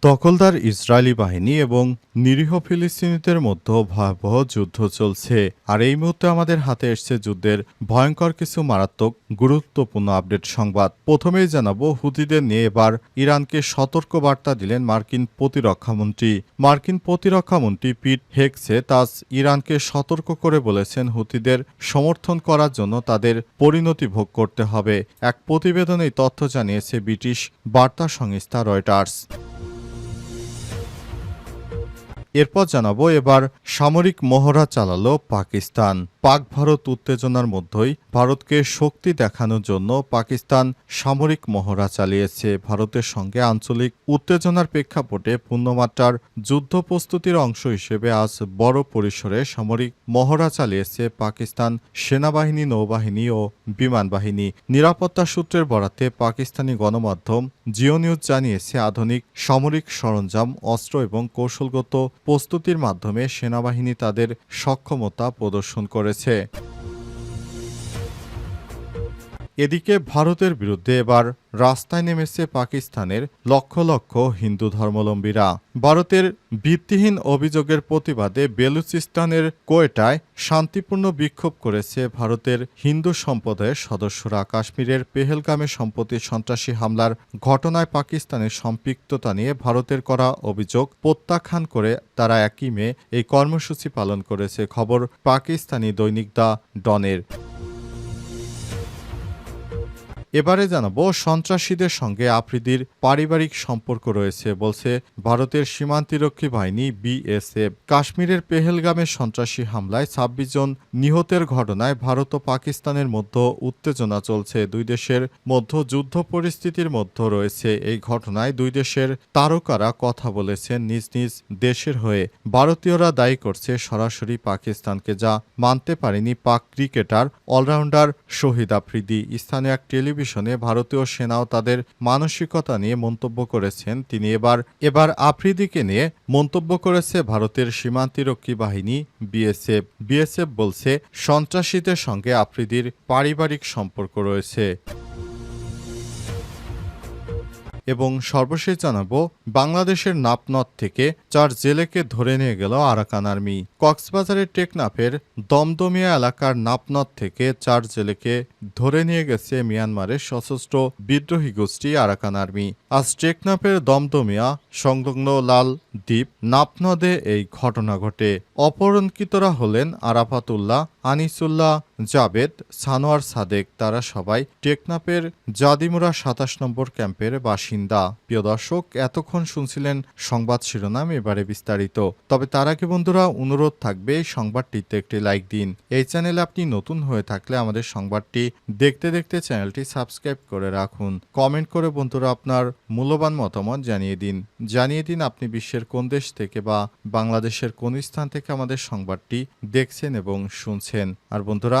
দখলদার ইসরায়েলি বাহিনী এবং নিরীহ ফিলিস্তিনিদের মধ্যে ভয়াবহ যুদ্ধ চলছে। আর এই মুহূর্তে আমাদের হাতে এসছে যুদ্ধের ভয়ঙ্কর কিছু মারাত্মক গুরুত্বপূর্ণ আপডেট সংবাদ। প্রথমেই জানাব হুতিদের নিয়ে এবার ইরানকে সতর্ক বার্তা দিলেন মার্কিন প্রতিরক্ষামন্ত্রী মার্কিন প্রতিরক্ষামন্ত্রী পিট হেগসে তাজ ইরানকে সতর্ক করে বলেছেন হুতিদের সমর্থন করার জন্য তাদের পরিণতি ভোগ করতে হবে। এক প্রতিবেদনে তথ্য জানিয়েছে ব্রিটিশ বার্তা সংস্থা রয়টার্স। এরপর জানাব এবার সামরিক মহড়া চালালো পাকিস্তান। পাক ভারত উত্তেজনার মধ্যেই ভারতকে শক্তি দেখানোর জন্য পাকিস্তান সামরিক মহড়া চালিয়েছে। ভারতের সঙ্গে আঞ্চলিক উত্তেজনার প্রেক্ষাপটে পূর্ণমাত্রার যুদ্ধ প্রস্তুতির অংশ হিসেবে আজ বড় পরিসরে সামরিক মহড়া চালিয়েছে পাকিস্তান সেনাবাহিনী, নৌবাহিনী ও বিমান বাহিনী। নিরাপত্তা সূত্রের বরাতে পাকিস্তানি গণমাধ্যম জিও নিউজ জানিয়েছে, আধুনিক সামরিক সরঞ্জাম, অস্ত্র এবং কৌশলগত প্রস্তুতির মাধ্যমে সেনাবাহিনী তাদের সক্ষমতা প্রদর্শন করেছে এদিকে ভারতের বিরুদ্ধে এবার রাস্তায় নেমেছে পাকিস্তানের লক্ষ লক্ষ হিন্দু ধর্মাবলম্বীরা। ভারতের ভিত্তিহীন অভিযোগের প্রতিবাদে বেলুচিস্তানের কোয়েটায় শান্তিপূর্ণ বিক্ষোভ করেছে ভারতের হিন্দু সম্প্রদায়ের সদস্যরা। কাশ্মীরের পেহেলগামে সম্প্রতি সন্ত্রাসী হামলার ঘটনায় পাকিস্তানের সম্পৃক্ততা নিয়ে ভারতের করা অভিযোগ প্রত্যাখ্যান করে তারা একই মে এই কর্মসূচি পালন করেছে। খবর পাকিস্তানি দৈনিক দ্য ডনের। এবারে জানাব, সন্ত্রাসীদের সঙ্গে আফ্রিদির পারিবারিক সম্পর্ক রয়েছে বলছে ভারতের সীমান্তিরক্ষী বাহিনী বিএসএফ। কাশ্মীরের পেহেলগামে সন্ত্রাসী হামলায় ছাব্বিশ জন নিহতের ঘটনায় ভারত ও পাকিস্তানের মধ্যে উত্তেজনা চলছে। দুই দেশের মধ্যে যুদ্ধ পরিস্থিতির মধ্যে রয়েছে এই ঘটনায় দুই দেশের তারকারা কথা বলেছেন নিজ নিজ দেশের হয়ে। ভারতীয়রা দায়ী করছে সরাসরি পাকিস্তানকে, যা মানতে পারেনি পাক ক্রিকেটার, অলরাউন্ডার শহীদ আফ্রিদি। স্থানীয় এক টেলিভিশনে ভারতীয় সেনাও তাদের মানসিকতা নিয়ে মন্তব্য করেছেন। তিনি এবার এবার আফ্রিদিকে নিয়ে মন্তব্য করেছে ভারতের সীমান্তিরক্ষী বাহিনী, বিএসএফ। বিএসএফ বলছে, সন্ত্রাসীদের সঙ্গে আফ্রিদির পারিবারিক সম্পর্ক রয়েছে। এবং সর্বশেষ জানাব, বাংলাদেশের নাপনদ থেকে চার জেলেকে ধরে নিয়ে গেল আরাকান আর্মি। কক্সবাজারের টেকনাফের দমদমিয়া এলাকার নাপনদ থেকে চার জেলেকে ধরে নিয়ে গেছে মিয়ানমারের সশস্ত্র বিদ্রোহী গোষ্ঠী আরাকান আর্মি। আজ টেকনাফের দমদমিয়া সংলগ্ন লাল দ্বীপ নাপনদে এই ঘটনা ঘটে। অপহরণকৃতরা হলেন আরাফাতুল্লাহ, আনিসুল্লাহ জাবেদ সানোয়ার সাদেক, তারা সবাই টেকনাপের জাদিমুরা সাতাশ নম্বর ক্যাম্পের বাসিন্দা। প্রিয় দর্শক, এতক্ষণ শুনছিলেন সংবাদ শিরোনাম, এবারে বিস্তারিত। তবে তার আগে বন্ধুরা, অনুরোধ থাকবে এই সংবাদটিতে একটি লাইক দিন। এই চ্যানেলে আপনি নতুন হয়ে থাকলে আমাদের সংবাদটি দেখতে দেখতে চ্যানেলটি সাবস্ক্রাইব করে রাখুন। কমেন্ট করে বন্ধুরা আপনার মূল্যবান মতামত জানিয়ে দিন। জানিয়ে দিন আপনি বিশ্বের কোন দেশ থেকে বা বাংলাদেশের কোন স্থান থেকে আমাদের সংবাদটি দেখছেন এবং শুনছেন। আর বন্ধুরা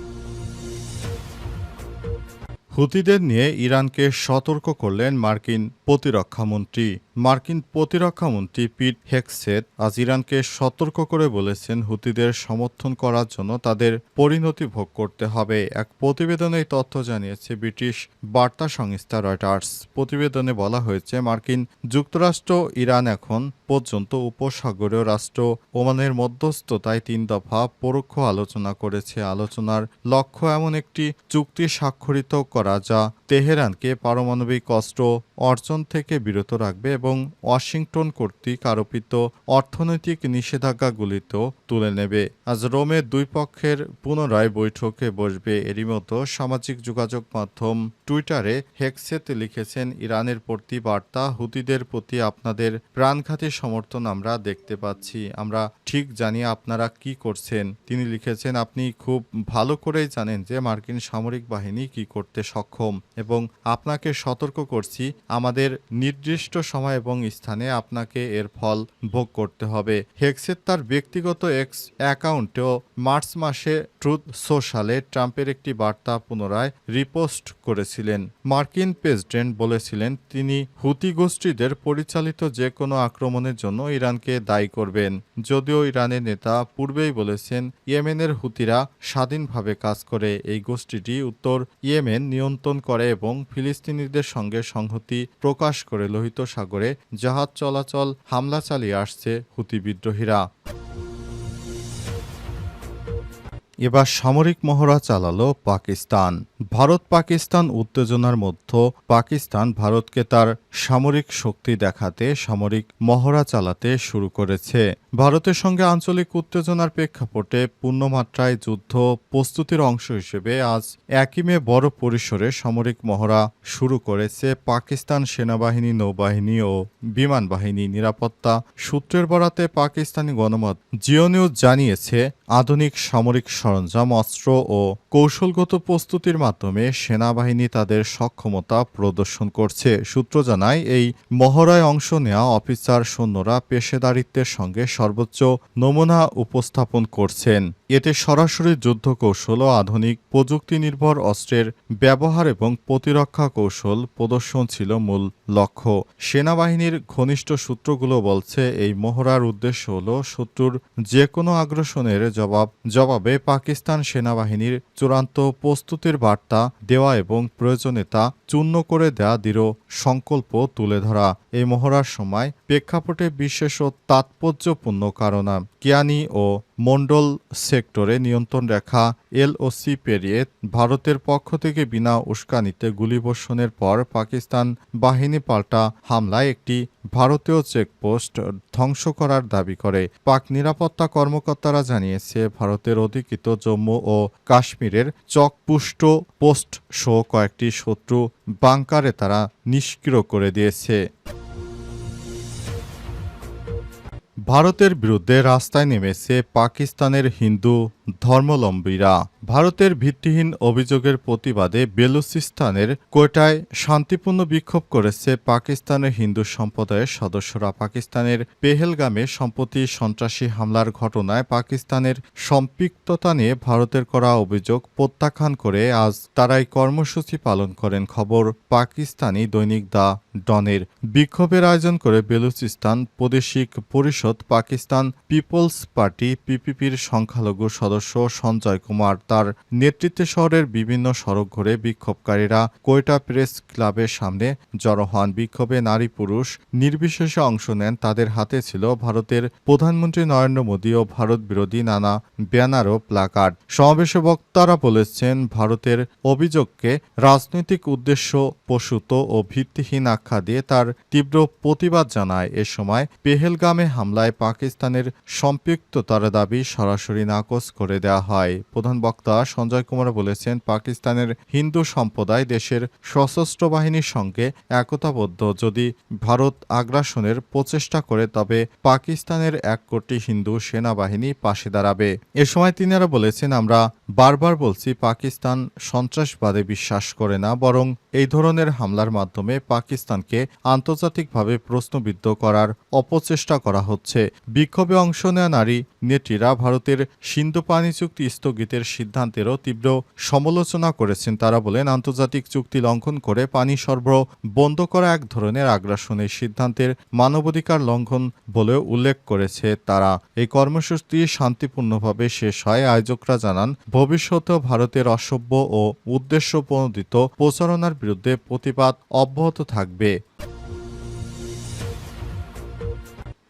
হুতিদের নিয়ে ইরানকে সতর্ক করলেন মার্কিন প্রতিরক্ষামন্ত্রী মার্কিন প্রতিরক্ষামন্ত্রী পিট হেক্সেট আজ ইরানকে সতর্ক করে বলেছেন হুতিদের সমর্থন করার জন্য তাদের পরিণতি ভোগ করতে হবে। এক প্রতিবেদনে তথ্য জানিয়েছে ব্রিটিশ বার্তা সংস্থা রয়টার্স। প্রতিবেদনে বলা হয়েছে, মার্কিন যুক্তরাষ্ট্র ইরান এখন পর্যন্ত উপসাগরীয় রাষ্ট্র ওমানের মধ্যস্থতায় তিন দফা পরোক্ষ আলোচনা করেছে। আলোচনার লক্ষ্য এমন একটি চুক্তি স্বাক্ষরিত করা যা তেহরানকে পারমাণবিক অস্ত্র অর্জন থেকে বিরত রাখবে এবং ওয়াশিংটন কর্তৃক আরোপিত অর্থনৈতিক নিষেধাজ্ঞাগুলিতেও তুলে নেবে। আজ রোমে দুই পক্ষের পুনরায় বৈঠকে বসবে। এরই মতো সামাজিক যোগাযোগ মাধ্যম টুইটারে হেক্সেত লিখেছেন, ইরানের প্রতি বার্তা হুতিদের প্রতি আপনাদের প্রাণঘাতী সমর্থন আমরা দেখতে পাচ্ছি। আমরা ঠিক জানি আপনারা কি করছেন। তিনি লিখেছেন, আপনি খুব ভালো করেই জানেন যে মার্কিন সামরিক বাহিনী কি করতে সক্ষম এবং আপনাকে সতর্ক করছি, আমাদের নির্দিষ্ট সময় এবং স্থানে আপনাকে এর ফল ভোগ করতে হবে। হেক্সের তার ব্যক্তিগত এক্স অ্যাকাউন্টেও মার্চ মাসে ট্রুথ সোশ্যালে ট্রাম্পের একটি বার্তা পুনরায় রিপোস্ট করেছিলেন। মার্কিন প্রেসিডেন্ট বলেছিলেন, তিনি হুতি গোষ্ঠীদের পরিচালিত যে কোনো আক্রমণের জন্য ইরানকে দায়ী করবেন। যদিও ইরানের নেতা পূর্বেই বলেছেন, ইয়েমেনের হুতিরা স্বাধীনভাবে কাজ করে। এই গোষ্ঠীটি উত্তর ইয়েমেন নিয়ন্ত্রণ করে এবং ফিলিস্তিনিদের সঙ্গে সংহতি প্রকাশ করে লোহিত সাগরে জাহাজ চলাচল, হামলা চালিয়ে আসছে হুতি বিদ্রোহীরা। এবার সামরিক মহড়া চালালো পাকিস্তান। ভারত পাকিস্তান উত্তেজনার মধ্যে পাকিস্তান ভারতকে তার সামরিক শক্তি দেখাতে, সামরিক মহড়া চালাতে শুরু করেছে। ভারতের সঙ্গে আঞ্চলিক উত্তেজনার প্রেক্ষাপটে পূর্ণমাত্রায় যুদ্ধ প্রস্তুতির অংশ হিসেবে আজ একই মে বড় পরিসরে সামরিক মহড়া শুরু করেছে পাকিস্তান সেনাবাহিনী, নৌবাহিনী ও বিমান বাহিনী। নিরাপত্তা সূত্রের বরাতে পাকিস্তানি গণমত জিও নিউজ জানিয়েছে, আধুনিক সামরিক সরঞ্জাম, অস্ত্র ও কৌশলগত প্রস্তুতির মাধ্যমে সেনাবাহিনী তাদের সক্ষমতা প্রদর্শন করছে। সূত্র জানায়, এই মহড়ায় অংশ নেওয়া অফিসার সৈন্যরা পেশাদারিত্বের সঙ্গে সর্বোচ্চ নমুনা উপস্থাপন করছেন। এতে সরাসরি যুদ্ধ কৌশল ও আধুনিক প্রযুক্তি নির্ভর অস্ত্রের ব্যবহার এবং প্রতিরক্ষা কৌশল প্রদর্শন ছিল মূল লক্ষ্য। সেনাবাহিনীর ঘনিষ্ঠ সূত্রগুলো বলছে, এই মহড়ার উদ্দেশ্য হল শত্রুর যে কোনো আগ্রাসনের জবাব, জবাবে পাকিস্তান সেনাবাহিনীর চূড়ান্ত প্রস্তুতির বার্তা দেওয়া এবং প্রয়োজনে তা চূর্ণ করে দেয়া দৃঢ় সংকল্প তুলে ধরা। এই মহড়ার সময় প্রেক্ষাপটে বিশেষ ও তাৎপর্যপূর্ণ কারণা, জ্ঞানী ও মন্ডল সেক্টরে নিয়ন্ত্রণ রেখা এলওসি পেরিয়ে ভারতের পক্ষ থেকে বিনা উস্কানিতে গুলিবর্ষণের পর পাকিস্তান বাহিনী পাল্টা হামলায় একটি ভারতীয় চেকপোস্ট ধ্বংস করার দাবি করে। পাক নিরাপত্তা কর্মকর্তারা জানিয়েছে, ভারতের অধিকৃত জম্মু ও কাশ্মীরের চকপুষ্ট পোস্ট সহ কয়েকটি শত্রু বাংকারে তারা নিষ্ক্রিয় করে দিয়েছে। ভারতের বিরুদ্ধে রাস্তায় নেমেছে পাকিস্তানের হিন্দু ধর্মলম্বীরা ভারতের ভিত্তিহীন অভিযোগের প্রতিবাদে বেলুচিস্তানের কোয়টায় শান্তিপূর্ণ বিক্ষোভ করেছে পাকিস্তানের হিন্দু সম্প্রদায়ের সদস্যরা। পাকিস্তানের পেহেলগামে সম্প্রতি সন্ত্রাসী হামলার ঘটনায় পাকিস্তানের সম্পৃক্ততা নিয়ে ভারতের করা অভিযোগ প্রত্যাখ্যান করে আজ তারাই কর্মসূচি পালন করেন খবর পাকিস্তানি দৈনিক দা ডনের। বিক্ষোভের আয়োজন করে বেলুচিস্তান প্রাদেশিক পরিষদ পাকিস্তান পিপলস পার্টি, পিপিপির সংখ্যালঘু সদস্য সঞ্জয় কুমার। তার নেতৃত্বে শহরের বিভিন্ন সড়ক ঘুরে বিক্ষোভকারীরা কোয়টা প্রেস ক্লাবের সামনে জড়ো হন। বিক্ষোভে নারী পুরুষ নির্বিশেষে অংশ নেন। তাদের হাতে ছিল ভারতের প্রধানমন্ত্রী নরেন্দ্র মোদী ও ভারত বিরোধী নানা ব্যানার ও প্লাকার্ড। সমাবেশে বক্তারা বলেছেন, ভারতের অভিযোগকে রাজনৈতিক উদ্দেশ্য প্রসূত ও ভিত্তিহীন আখ্যা দিয়ে তার তীব্র প্রতিবাদ জানায়। এ সময় পেহেলগামে হামলায় পাকিস্তানের সম্পৃক্ততার দাবি সরাসরি নাকচ করে দেওয়া হয়। প্রধান বক্তা সঞ্জয় কুমার বলেছেন, পাকিস্তানের হিন্দু সম্প্রদায় দেশের সশস্ত্র বাহিনীর সঙ্গে একতাবদ্ধ। যদি ভারত আগ্রাসনের প্রচেষ্টা করে, তবে পাকিস্তানের এক কোটি হিন্দু সেনাবাহিনী পাশে দাঁড়াবে। এ সময় তিনি আরও বলেছেন, আমরা বারবার বলছি, পাকিস্তান সন্ত্রাসবাদে বিশ্বাস করে না, বরং এই ধরনের হামলার মাধ্যমে পাকিস্তানকে আন্তর্জাতিকভাবে প্রশ্নবিদ্ধ করার অপচেষ্টা করা হচ্ছে। বিক্ষোভে অংশ নেওয়া নারী নেত্রীরা ভারতের সিন্ধু পানি চুক্তি স্থগিতের সিদ্ধান্তেরও তীব্র সমালোচনা করেছেন তারা বলেন, আন্তর্জাতিক চুক্তি লঙ্ঘন করে পানি সরবরাহ বন্ধ করা এক ধরনের আগ্রাসন। এই সিদ্ধান্তের মানবাধিকার লঙ্ঘন বলেও উল্লেখ করেছে তারা। এই কর্মসূচি শান্তিপূর্ণভাবে শেষ হয়। আয়োজকরা জানান, ভবিষ্যতেও ভারতের অসভ্য ও উদ্দেশ্য প্রণোদিত প্রচারণার বিরুদ্ধে প্রতিবাদ অব্যাহত থাকবে।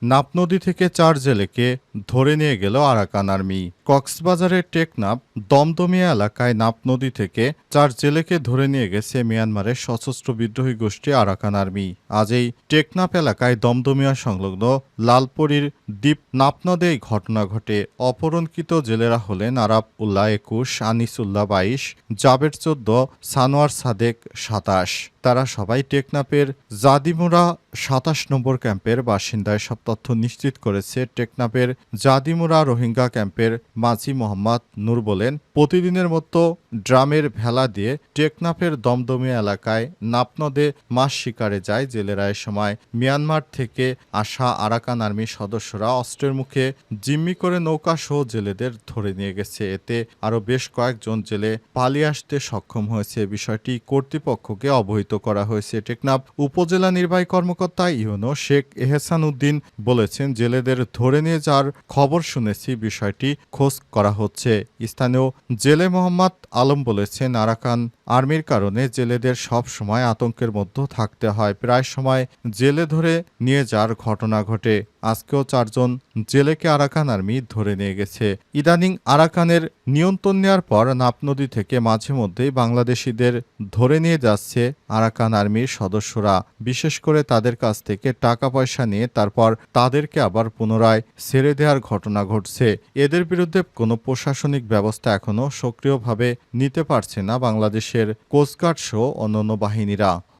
নাপনদী থেকে চার জেলেকে ধরে নিয়ে গেল আরাকান আর্মি। কক্সবাজারের টেকনাফ, দমদমিয়া এলাকায় নাপ নদী থেকে চার জেলেকে ধরে নিয়ে গেছে মিয়ানমারের সশস্ত্র বিদ্রোহী গোষ্ঠী আরাকান আর্মি। আজ এই টেকনাফ এলাকায় দমদমিয়া সংলগ্ন লালপরির দ্বীপ নাপনদে এই ঘটনা ঘটে। অপহরণকৃত জেলেরা হলেন আরাব উল্লাহ একুশ, আনিস উল্লাহ বাইশ, জাবের চোদ্দ, সানোয়ার সাদেক সাতাশ। তারা সবাই টেকনাপের জাদিমুরা সাতাশ নম্বর ক্যাম্পের বাসিন্দা এসব তথ্য নিশ্চিত করেছে। টেকনাপের জাদিমুরা রোহিঙ্গা ক্যাম্পের মাঝি মোহাম্মদ নূর বলেন, প্রতিদিনের মতো ড্রামের ভেলা দিয়ে টেকনাফের দমদমিয়া এলাকায় নাপনদে মাছ শিকারে যায় জেলেরা। এ সময় মিয়ানমার থেকে আসা আরাকান আর্মির সদস্যরা অস্ত্রের মুখে জিম্মি করে নৌকা সহ জেলেদের ধরে নিয়ে গেছে। এতে আরও বেশ কয়েকজন জেলে পালিয়ে আসতে সক্ষম হয়েছে। বিষয়টি কর্তৃপক্ষকে অবহিত করা হয়েছে। টেকনাফ উপজেলা নির্বাহী কর্মকর্তা ইউনো শেখ এহসান উদ্দিন বলেছেন, জেলেদের ধরে নিয়ে যাওয়ার খবর শুনেছি বিষয়টি খোঁজ করা হচ্ছে। স্থানীয় জেলে মোহাম্মদ আলম বলেছেন, আরাকান আর্মির কারণে জেলেদের সব সময় আতঙ্কের মধ্যে থাকতে হয়। প্রায় সময় জেলে ধরে নিয়ে যাওয়ার ঘটনা ঘটে। আজকেও চারজন জেলেকে আরাকান আর্মি ধরে নিয়ে গেছে। ইদানিং আরাকানের নিয়ন্ত্রণ নেওয়ার পর নাপ নদী থেকে মাঝে মধ্যেই বাংলাদেশিদের ধরে নিয়ে যাচ্ছে আরাকান আর্মির সদস্যরা। বিশেষ করে তাদের কাছ থেকে টাকা পয়সা নিয়ে তারপর তাদেরকে আবার পুনরায় ছেড়ে দেওয়ার ঘটনা ঘটছে। এদের বিরুদ্ধে কোনো প্রশাসনিক ব্যবস্থা এখনও সক্রিয়ভাবে নিতে পারছে না বাংলাদেশের কোস্টগার্ড সহ অন্যান্য বাহিনীরা।